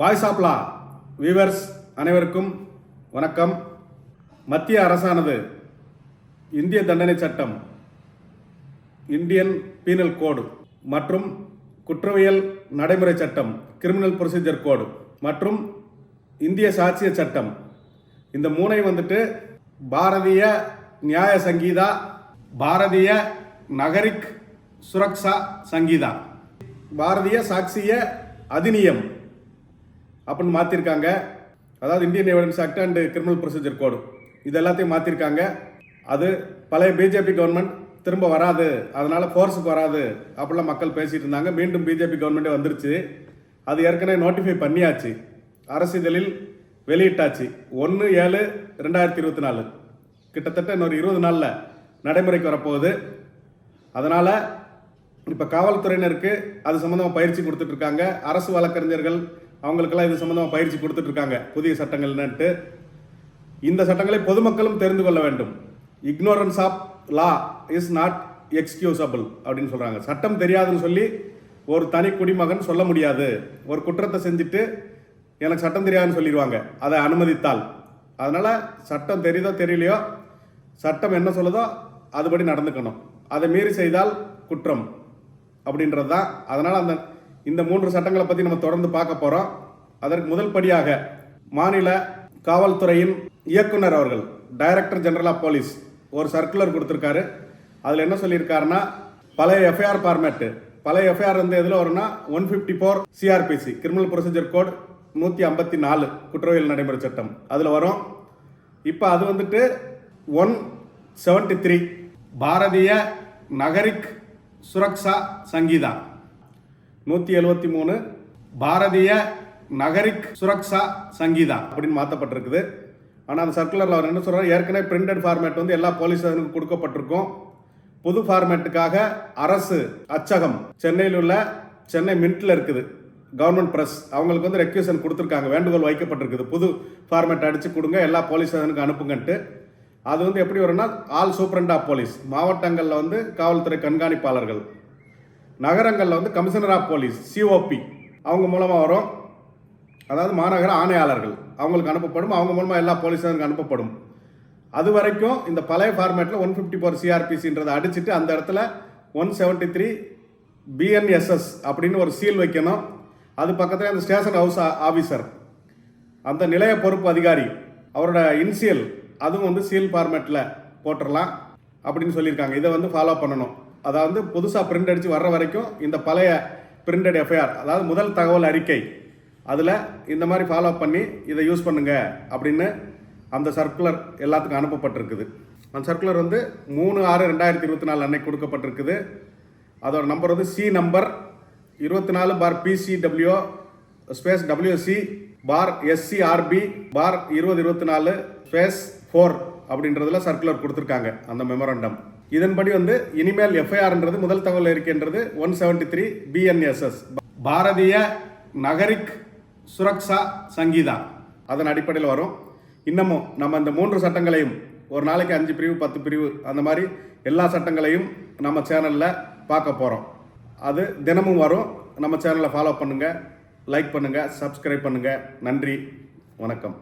Voice ஆப்லா viewers அனைவருக்கும் வணக்கம். மத்திய அரசானது இந்திய தண்டனை சட்டம் இந்தியன் பீனல் கோடு மற்றும் குற்றவியல் நடைமுறை சட்டம் கிரிமினல் ப்ரொசீஜர் கோடு மற்றும் இந்திய சாட்சிய சட்டம். இந்த மூனை வந்துட்டு பாரதிய நியாய சங்கீதா பாரதிய நகரிக் சுரக்ஷா சங்கீதா. பாரதிய சாட்சிய அதிநியம். அப்படின்னு மாற்றிருக்காங்க அதாவது Indian evidence act and criminal procedure code இது எல்லாத்தையும் மாற்றிருக்காங்க அது பழைய பிஜேபி கவர்மெண்ட் திரும்ப வராது. அதனால் ஃபோர்ஸுக்கு வராது அப்படிலாம் மக்கள் பேசிட்டு இருந்தாங்க. மீண்டும் பிஜேபி கவர்மெண்ட்டே வந்துருச்சு. அது ஏற்கனவே நோட்டிஃபை பண்ணியாச்சு. அரசிதழில் வெளியிட்டாச்சு. ஒன்று ஏழு ரெண்டாயிரத்தி இருபத்தி நாலு. கிட்டத்தட்ட இன்னொரு இருபது நாளில் நடைமுறைக்கு வரப்போகுது. அதனால் இப்போ காவல்துறையினருக்கு அது சம்மந்தமாக பயிற்சி கொடுத்துட்ருக்காங்க அரசு வழக்கறிஞர்கள் அவங்களுக்கெல்லாம் இது சம்மந்தமாக பயிற்சி கொடுத்துட்ருக்காங்க புதிய சட்டங்கள் என்னன்ட்டு. இந்த சட்டங்களை பொதுமக்களும் தெரிந்து கொள்ள வேண்டும். Ignorance of law is not excusable அப்படின்னு சொல்கிறாங்க சட்டம் தெரியாதுன்னு சொல்லி ஒரு தனி குடிமகன் சொல்ல முடியாது. ஒரு குற்றத்தை செஞ்சுட்டு எனக்கு சட்டம் தெரியாதுன்னு சொல்லிடுவாங்க. அதை அனுமதித்தால். அதனால் சட்டம் தெரியுதோ தெரியலையோ சட்டம் என்ன சொல்லுதோ அதுபடி நடந்துக்கணும். அதை மீறி செய்தால் குற்றம் அப்படின்றது தான் அதனால் அந்த இந்த மூன்று சட்டங்களை பற்றி நம்ம தொடர்ந்து பார்க்க போகிறோம் அதற்கு முதல் படியாக மாநில காவல்துறையின் இயக்குனர் அவர்கள் டைரக்டர் ஜெனரல் ஆஃப் போலீஸ் ஒரு சர்க்குலர் கொடுத்துருக்காரு. அதில் என்ன சொல்லியிருக்காருன்னா பழைய எஃப்ஐஆர் ஃபார்மேட்டு பழைய எஃப்ஐஆர் வந்து எதில் வரும்னா one fifty four CrPC criminal procedure code நூற்றி ஐம்பத்தி நாலு குற்றவியல் நடைமுறை சட்டம். அதில் வரும். இப்போ அது வந்துட்டு one seventy three Bharatiya Nagarik Suraksha Sanhita. நூற்றி எழுபத்தி மூணு பாரதிய நகரிக் சுரக்ஷா சங்கீதா அப்படின்னு மாற்றப்பட்டிருக்குது ஆனால் அந்த சர்க்குலரில் அவர் என்ன சொல்கிறார் ஏற்கனவே பிரிண்டட் ஃபார்மேட் வந்து எல்லா போலீஸ் ஸ்டேஷனுக்கும் கொடுக்கப்பட்டிருக்கும். புது ஃபார்மேட்டுக்காக அரசு அச்சகம் சென்னையில் உள்ள சென்னை மின்ட்டில் இருக்குது. கவர்மெண்ட் ப்ரெஸ் அவங்களுக்கு வந்து ரெக்யூசன் கொடுத்துருக்காங்க. வேண்டுகோள் வைக்கப்பட்டிருக்குது. புது ஃபார்மேட் அடித்து கொடுங்க. எல்லா போலீஸ் ஸ்டேஷனுக்கு அனுப்புங்கன்ட்டு. அது வந்து எப்படி வரும்னா ஆல் சூப்பரண்ட் ஆஃப் போலீஸ் மாவட்டங்களில் வந்து காவல்துறை கண்காணிப்பாளர்கள். நகரங்களில் வந்து கமிஷனர் ஆஃப் போலீஸ் சிஓபி அவங்க மூலமாக வரும். அதாவது மாநகர ஆணையாளர்கள் அவங்களுக்கு அனுப்பப்படும். அவங்க மூலமாக எல்லா போலீஸாருக்கு அனுப்பப்படும். அது வரைக்கும் இந்த பழைய ஃபார்மேட்டில் ஒன் ஃபிஃப்டி ஃபோர் சிஆர்பிசின்றதை அடிச்சுட்டு அந்த இடத்துல ஒன் செவன்ட்டி த்ரீ பிஎன்எஸ்எஸ் அப்படின்னு ஒரு சீல் வைக்கணும். அது பக்கத்தில் அந்த ஸ்டேஷன் ஹவுஸ் ஆஃபீஸர் அந்த நிலைய பொறுப்பு அதிகாரி அவரோட இன்சியல் அதுவும் வந்து சீல் ஃபார்மேட்டில் போட்டுடலாம் அப்படின்னு சொல்லியிருக்காங்க. இதை வந்து ஃபாலோ பண்ணணும். அதாவது புதுசாக பிரிண்ட் அடித்து வர்ற வரைக்கும் இந்த பழைய பிரிண்டட் எஃப்ஐஆர் அதாவது முதல் தகவல் அறிக்கை அதில் இந்த மாதிரி ஃபாலோ பண்ணி இதை யூஸ் பண்ணுங்க அப்படின்னு அந்த சர்க்குலர் எல்லாத்துக்கும் அனுப்பப்பட்டிருக்குது. அந்த சர்க்குலர் வந்து மூணு ஆறு ரெண்டாயிரத்தி இருபத்தி நாலு அன்னைக்கு கொடுக்கப்பட்டிருக்குது. அதோட நம்பர் வந்து சி நம்பர் இருபத்தி நாலு bar PCW space WC bar SCRP bar இருபது இருபத்தி நாலு ஸ்பேஸ் ஃபோர் அப்படின்றதுல சர்க்குலர் கொடுத்துருக்காங்க அந்த மெமரண்டம் இதன்படி வந்து இனிமேல் எஃப்ஐஆர்ன்றது முதல் தகவல் இருக்கின்றது one seventy three BNSS Bharatiya Nagarik Suraksha Sanhita. அதன் அடிப்படையில் வரும். இன்னமும் நம்ம இந்த மூன்று சட்டங்களையும் ஒரு நாளைக்கு அஞ்சு பிரிவு பத்து பிரிவு அந்த மாதிரி எல்லா சட்டங்களையும் நம்ம சேனலில் பார்க்க போகிறோம் அது தினமும் வரும். நம்ம சேனலை ஃபாலோ பண்ணுங்கள் லைக் பண்ணுங்கள் சப்ஸ்கிரைப் பண்ணுங்கள் நன்றி. வணக்கம்.